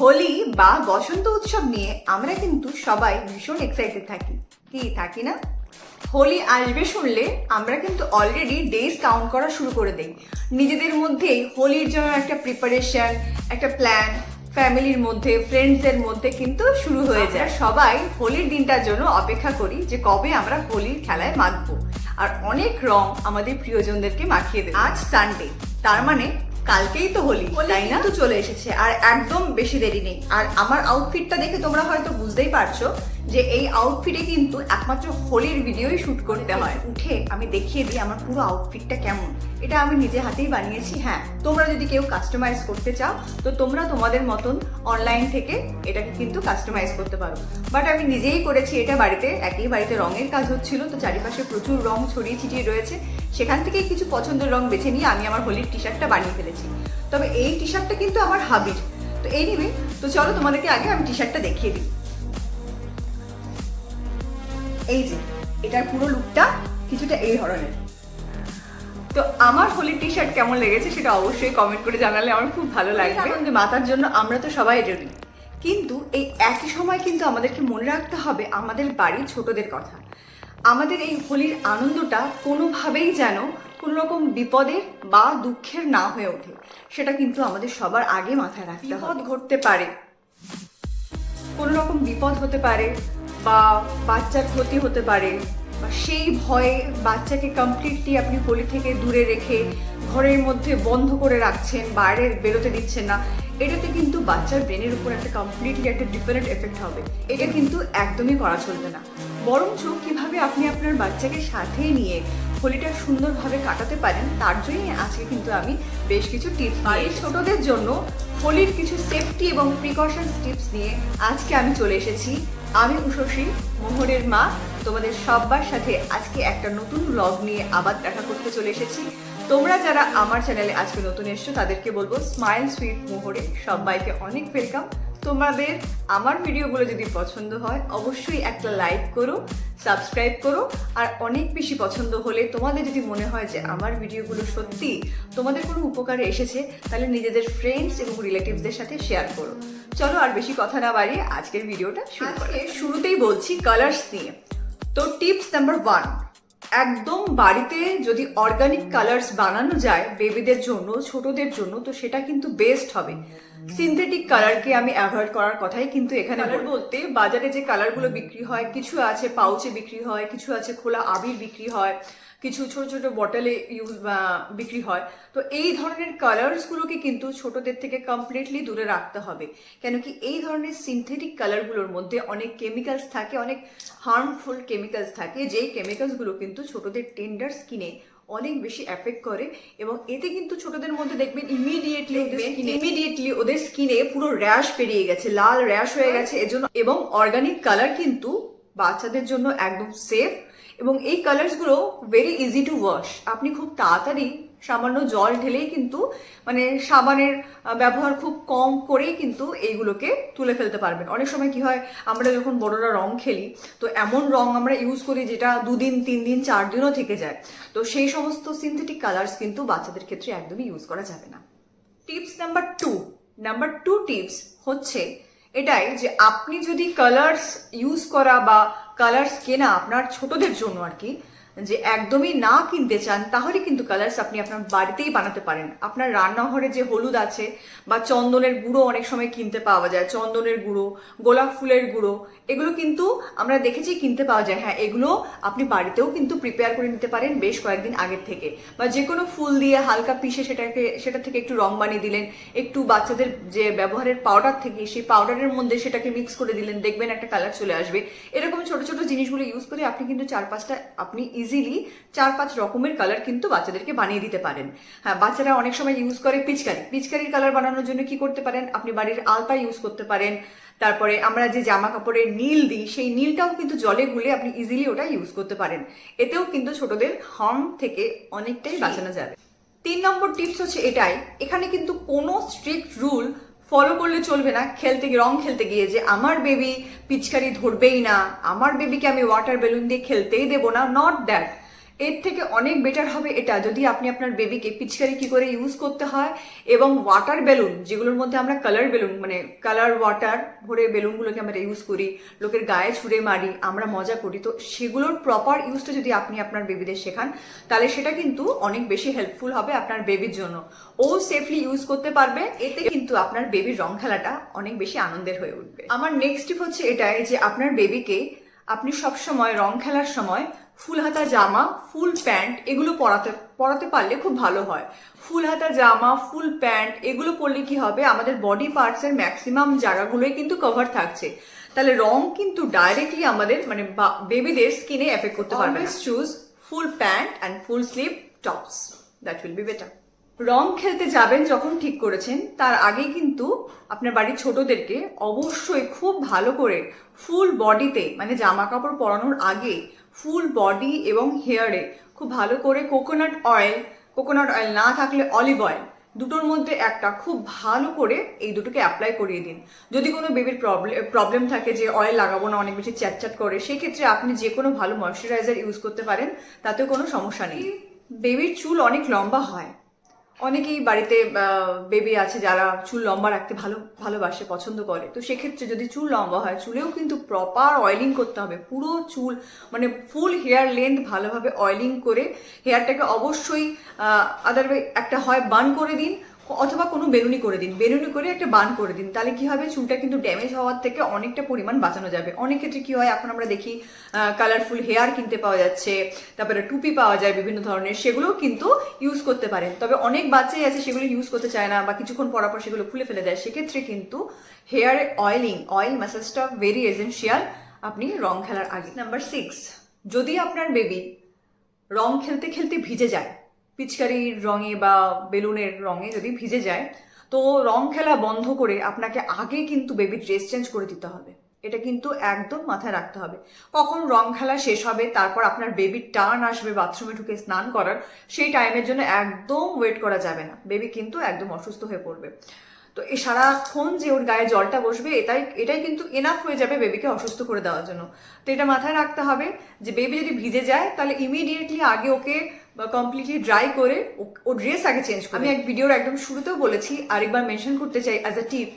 হোলি বা বসন্ত উৎসব নিয়ে আমরা কিন্তু সবাই ভীষণ এক্সাইটেড থাকি। কি, থাকি না? হোলি আসবে শুনলে আমরা কিন্তু অলরেডি ডেজ কাউন্ট করা শুরু করে দেই। নিজেদের মধ্যেই হোলির জন্য একটা প্রিপারেশন একটা প্ল্যান ফ্যামিলির মধ্যে ফ্রেন্ডসদের মধ্যে কিন্তু শুরু হয়ে যায়। সবাই হোলির দিনটার জন্য অপেক্ষা করি যে কবে আমরা হোলির খেলায় মাখবো। আর অনেক রং আমাদের প্রিয়জনদেরকে মাখিয়ে দেবে। আজ সানডে তার মানে কালকেই তো হোলি তাই না? তো চলে এসেছে আর একদম বেশি দেরি নেই। আর আমার আউটফিটটা দেখে তোমরা হয়তো বুঝতেই পারছ যে এই আউটফিটে কিন্তু একমাত্র হোলির ভিডিওই শুট করতে হয়। উঠে আমি দেখিয়ে দিই আমার পুরো আউটফিটটা কেমন। এটা আমি নিজে হাতেই বানিয়েছি হ্যাঁ। তোমরা যদি কেউ কাস্টমাইজ করতে চাও তো তোমরা তোমাদের মতন অনলাইন থেকে এটাকে কিন্তু কাস্টমাইজ করতে পারো। বাট আমি নিজেই করেছি এটা বাড়িতে একই বাড়িতে রঙের কাজ হচ্ছিল তো চারিপাশে প্রচুর রং ছড়িয়ে ছিটিয়ে রয়েছে। সেখান থেকেই কিছু পছন্দের রং বেছে নিয়ে আমি আমার হোলির টি শার্টটা বানিয়ে ফেলেছি। তবে এই টি শার্টটা কিন্তু আমার হাবির তো এই নিবে তো চলো তোমাদেরকে আগে আমি টি শার্টটা দেখিয়ে দিই। এই যে এটার পুরো লুকটা কিছুটা এই ধরনের। তো আমার হোলির টি শার্ট কেমন লেগেছে সেটা অবশ্যই কমেন্ট করে জানালে আমার খুব ভালো লাগবে। আনন্দে মাতার জন্য আমরা তো সবাই রেডি। কিন্তু এই একই সময় কিন্তু আমাদেরকে মনে রাখতে হবে আমাদের বাড়ির ছোটদের কথা। আমাদের এই হোলির আনন্দটা কোনোভাবেই যেন কোনো রকম বিপদের বা দুঃখের না হয়ে ওঠে। সেটা কিন্তু আমাদের সবার আগে মাথায় রাখতে হবে। ঘটতে পারে। কোনো রকম বিপদ হতে পারে বা বাচ্চার ক্ষতি হতে পারে বা সেই ভয়ে বাচ্চাকে কমপ্লিটলি আপনি হোলি থেকে দূরে রেখে ঘরের মধ্যে বন্ধ করে রাখছেন বাইরে বেরোতে দিচ্ছেন না এটাতে কিন্তু বাচ্চার ব্রেনের উপর একটা কমপ্লিটলি একটা ডিফারেন্ট এফেক্ট হবে। এটা কিন্তু একদমই করা চলবে না। বরঞ্চ কীভাবে আপনি আপনার বাচ্চাকে সাথে নিয়ে হোলিটা সুন্দরভাবে কাটাতে পারেন তার জন্যই আজকে কিন্তু আমি বেশ কিছু টিপস বাড়ির ছোটদের জন্য হোলির কিছু সেফটি এবং প্রিকশনস টিপস নিয়ে আজকে আমি চলে এসেছি। আমি উষসী মোহরের মা, তোমাদের সবার সাথে আজকে একটা নতুন ব্লগ নিয়ে আবার দেখা করতে চলে এসেছি। তোমরা যারা আমার চ্যানেলে আজকে নতুন এসছো, তাদেরকে বলব স্মাইল সুইট মোহরে সবাইকে অনেক ওয়েলকাম তোমাদের আমার ভিডিওগুলো যদি পছন্দ হয়, অবশ্যই একটা লাইক করো। সাবস্ক্রাইব করো। আর অনেক বেশি পছন্দ হলে তোমাদের যদি মনে হয় যে আমার ভিডিওগুলো সত্যি তোমাদের কোনো উপকারে এসেছে তাহলে নিজেদের ফ্রেন্ডস এবং রিলেটিভসদের সাথে শেয়ার করো। চলো আর বেশি কথা না বাড়িয়ে আজকের ভিডিওটা শুরু আজকে শুরুতেই বলছি কালার্স নিয়ে। তো টিপস নাম্বার ওয়ান একদম বাড়িতে যদি অর্গানিক কালার্স বানানো যায় বেবিদের জন্য ছোটদের জন্য তো সেটা কিন্তু বেস্ট হবে। সিনথেটিক কালারকে আমি অ্যাভয়েড করার কথাই কিন্তু এখানে বলব। বলতে বাজারে যে কালারগুলো বিক্রি হয় কিছু আছে পাউচে বিক্রি হয় কিছু আছে খোলা আবির বিক্রি হয় কিছু ছোট ছোট বটলে ইউজ বিক্রি হয় তো এই ধরনের কালার্সগুলোকে কিন্তু ছোটদের থেকে কমপ্লিটলি দূরে রাখতে হবে কেন কি এই ধরনের সিনথেটিক কালারগুলোর মধ্যে অনেক কেমিক্যালস থাকে অনেক হার্মফুল কেমিক্যালস থাকে যেই কেমিক্যালসগুলো কিন্তু ছোটদের টেন্ডার স্কিনে অনেক বেশি অ্যাফেক্ট করে এবং এতে কিন্তু ছোটদের মধ্যে দেখবেন ইমিডিয়েটলি ইমিডিয়েটলি ওদের স্কিনে পুরো র্যাশ পেরিয়ে গেছে লাল র্যাশ হয়ে গেছে। এজন্য এবং অর্গানিক কালার কিন্তু বাচ্চাদের জন্য একদম সেফ এবং এই কালার্সগুলো ভেরি ইজি টু ওয়াশ আপনি খুব তাড়াতাড়ি সামান্য জল ঢেলেই কিন্তু মানে সাবানের ব্যবহার খুব কম করেই কিন্তু এইগুলোকে তুলে ফেলতে পারবেন। অনেক সময় কি হয়, আমরা যখন বড়রা রং খেলি, তো এমন রং আমরা ইউজ করি যেটা দুদিন তিন দিন চার দিনও থেকে যায়। তো সেই সমস্ত সিনথেটিক কালার্স কিন্তু বাচ্চাদের ক্ষেত্রে একদমই ইউজ করা যাবে না। Tips number two number two tips হচ্ছে এটাই যে আপনি যদি কালার্স ইউজ করা বা কালার্স কেনা আপনার ছোটদের জন্য আর কি যে একদমই না কিনতে চান, তাহলে কিন্তু কালার্স আপনি আপনার বাড়িতেই বানাতে পারেন। আপনার রান্নাঘরে যে হলুদ আছে বা চন্দনের গুঁড়ো অনেক সময় কিনতে পাওয়া যায়, চন্দনের গুঁড়ো, গোলাপ ফুলের গুঁড়ো, এগুলো কিন্তু আমরা দেখেছি কিনতে পাওয়া যায়। হ্যাঁ এগুলো আপনি বাড়িতেও কিন্তু প্রিপেয়ার করে নিতে পারেন বেশ কয়েকদিন আগের থেকে। বা যে কোনো ফুল দিয়ে হালকা পিষে সেটাকে, সেটা থেকে একটু রং বানিয়ে দিলেন, একটু বাচ্চাদের যে ব্যবহারের পাউডার থেকে, সেই পাউডারের মধ্যে সেটাকে মিক্স করে দিলেন, দেখবেন একটা কালার চলে আসবে। এরকম ছোট ছোট জিনিসগুলো ইউজ করে আপনি কিন্তু চার পাঁচটা আপনি ইজিলি চার পাঁচ রকমের কালার কিন্তু বাচ্চাদেরকে বানিয়ে দিতে পারেন। হ্যাঁ বাচ্চারা অনেক সময় ইউজ করে পিচকারি। পিচকারির কালার বানানোর জন্য কি করতে পারেন? আপনি বাড়ির আলতা ইউজ করতে পারেন। তারপরে আমরা যে জামা কাপড়ের নীল দিই সেই নীলটাও কিন্তু জলে গুলে আপনি ইজিলি ওটা ইউজ করতে পারেন। এতেও কিন্তু ছোটদের হার্ম থেকে অনেকটাই বাঁচানো যাবে। তিন নম্বর টিপস হচ্ছে এটাই। এখানে কিন্তু কোনো স্ট্রিক্ট রুল ফলো করলে চলবে না। খেলতে গিয়ে, রং খেলতে গিয়ে যে আমার বেবি পিচকারি ধরবেই না, আমার বেবিকে আমি ওয়াটার বেলুন দিয়ে খেলতেই দেবো না নট দ্যাট এর থেকে অনেক বেটার হবে এটা, যদি আপনি আপনার বেবিকে পিচকারি কি করে ইউজ করতে হয় এবং ওয়াটার বেলুন যেগুলোর মধ্যে আমরা কালার বেলুন মানে কালার ওয়াটার ভরে বেলুনগুলোকে আমরা ইউজ করি, লোকের গায়ে ছুঁড়ে মারি, আমরা মজা করি, তো সেগুলোর প্রপার ইউজটা যদি আপনি আপনার বেবিদের শেখান, তাহলে সেটা কিন্তু অনেক বেশি হেল্পফুল হবে আপনার বেবির জন্য। ও সেফলি ইউজ করতে পারবে, এতে কিন্তু আপনার বেবির রং খেলাটা অনেক বেশি আনন্দের হয়ে উঠবে। আমার নেক্সট টিপ হচ্ছে এটাই যে আপনার বেবিকে আপনি সব সময় রং খেলার সময় ফুল হাতা জামা ফুল প্যান্ট এগুলো পরাতে পরাতে পারলে খুব ভালো হয়। ফুল হাতা জামা ফুল প্যান্ট এগুলো পরলে কি হবে? আমাদের বডি পার্টসের ম্যাক্সিমাম জায়গাগুলোই কিন্তু কভার থাকছে। তাহলে রং কিন্তু ডাইরেক্টলি আমাদের মানে বেবিদের স্কিনে এফেক্ট করতে পারবে choose full pant and full sleeve tops that will be better রং খেলতে যাবেন যখন ঠিক করেছেন তার আগে কিন্তু আপনার বাড়ির ছোটদেরকে অবশ্যই খুব ভালো করে ফুল বডিতে মানে জামা কাপড় পরানোর আগে ফুল বডি এবং হেয়ারে খুব ভালো করে কোকোনাট অয়েল কোকোনাট অয়েল না থাকলে অলিভ অয়েল দুটোর মধ্যে একটা খুব ভালো করে এই দুটোকে অ্যাপ্লাই করিয়ে দিন। যদি কোনো বেবির প্রবলেম প্রবলেম থাকে যে অয়েল লাগাবো না, অনেক বেশি চ্যাটচ্যাট করে, সেক্ষেত্রে আপনি যে কোনো ভালো ময়শ্চারাইজার ইউজ করতে পারেন, তাতেও কোনো সমস্যা নেই। বেবির চুল অনেক লম্বা হয়। অনেকেই বাড়িতে বেবি আছে যারা চুল লম্বা রাখতে ভালো, ভালোবাসে, পছন্দ করে। তো সেক্ষেত্রে যদি চুল লম্বা হয়, চুলেও কিন্তু প্রপার অয়েলিং করতে হবে। পুরো চুল মানে ফুল হেয়ার লেন্থ ভালোভাবে অয়েলিং করে হেয়ারটাকে অবশ্যই আদারওয়াইজ একটা হয় বান করে দিন। অথবা কোনো বেরুনি করে দিন বেরুনি করে একটা বান করে দিন, তাহলে কি হবে? চুলটা কিন্তু ড্যামেজ হওয়ার থেকে অনেকটা পরিমাণ বাঁচানো যাবে। অনেক ক্ষেত্রে কি হয়, এখন আমরা দেখি কালারফুল হেয়ার কিনতে পাওয়া যাচ্ছে, তারপরে টুপি পাওয়া যায় বিভিন্ন ধরনের, সেগুলোও কিন্তু ইউজ করতে পারেন। তবে অনেক বাচ্চাই আছে সেগুলো ইউজ করতে চায় না বা কিছুক্ষণ পরার পর সেগুলো খুলে ফেলে দেয়। সেক্ষেত্রে কিন্তু হেয়ার অয়েলিং অয়েল ম্যাসাজটা ভেরি এসেন্সিয়াল আপনি রং খেলার আগে। নাম্বার সিক্স যদি আপনার বেবি রং খেলতে খেলতে ভিজে যায় পিচকারির রঙে বা বেলুনের রঙে যদি ভিজে যায়, তো রং খেলা বন্ধ করে আপনাকে আগে কিন্তু বেবি ড্রেস চেঞ্জ করে দিতে হবে। এটা কিন্তু একদম মাথায় রাখতে হবে। কখন রং খেলা শেষ হবে, তারপর আপনার বেবির টার্ন আসবে বাথরুমে ঢুকে স্নান করার, সেই টাইমের জন্য একদম ওয়েট করা যাবে না। বেবি কিন্তু একদম অসুস্থ হয়ে পড়বে। তো এই সারাক্ষণ যে ওর গায়ে জলটা বসবে, এটাই এটাই কিন্তু এনাফ হয়ে যাবে বেবিকে অসুস্থ করে দেওয়ার জন্য। তো এটা মাথায় রাখতে হবে যে বেবি যদি ভিজে যায়, তাহলে ইমিডিয়েটলি আগে ওকে কমপ্লিটলি ড্রাই করে ও ড্রেস আগে চেঞ্জ করে আমি এক ভিডিওর একদম শুরুতেও বলেছি, আরেকবার মেনশন করতে চাই অ্যাজ আ টিপ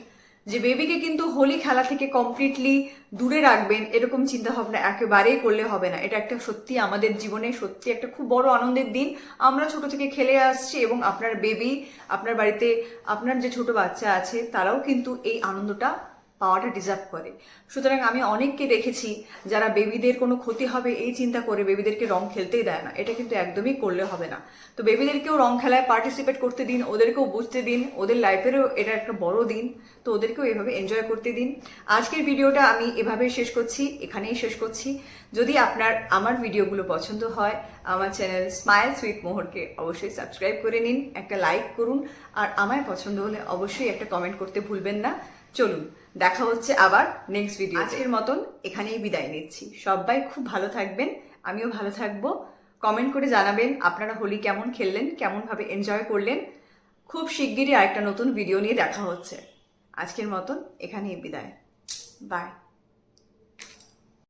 যে বেবিকে কিন্তু হোলি খেলা থেকে কমপ্লিটলি দূরে রাখবেন, এরকম চিন্তা ভাবনা একেবারেই করলে হবে না। এটা একটা সত্যি আমাদের জীবনে সত্যি একটা খুব বড় আনন্দের দিন। আমরা ছোট থেকে খেলে আসছি এবং আপনার বেবি আপনার বাড়িতে আপনার যে ছোট বাচ্চা আছে, তারাও কিন্তু এই আনন্দটা পাওয়াটা ডিজার্ভ করে। সুতরাং আমি অনেককে দেখেছি যারা বেবিদের কোনো ক্ষতি হবে এই চিন্তা করে বেবিদেরকে রং খেলতেই দেয় না। এটা কিন্তু একদমই করলে হবে না। তো বেবিদেরকেও রং খেলায় পার্টিসিপেট করতে দিন, ওদেরকেও বুঝতে দিন, ওদের লাইফেরও এটা একটা বড় দিন। তো ওদেরকেও এভাবে এনজয় করতে দিন। আজকের ভিডিওটা আমি এভাবেই শেষ করছি, এখানেই শেষ করছি। যদি আপনার, আমার ভিডিওগুলো পছন্দ হয়, আমার চ্যানেল স্মাইল সুইট মোহরকে অবশ্যই সাবস্ক্রাইব করে নিন, একটা লাইক করুন। আর আমায় পছন্দ হলে অবশ্যই একটা কমেন্ট করতে ভুলবেন না। চলুন দেখা হচ্ছে আবার নেক্সট ভিডিও আজকের মতন এখানেই বিদায় নিচ্ছি। সবাই খুব ভালো থাকবেন, আমিও ভালো থাকব। কমেন্ট করে জানাবেন আপনারা হোলি কেমন খেললেন, কেমনভাবে এনজয় করলেন। খুব শিগগিরই আরেকটা নতুন ভিডিও নিয়ে দেখা হচ্ছে। আজকের মতন এখানেই বিদায়। বাই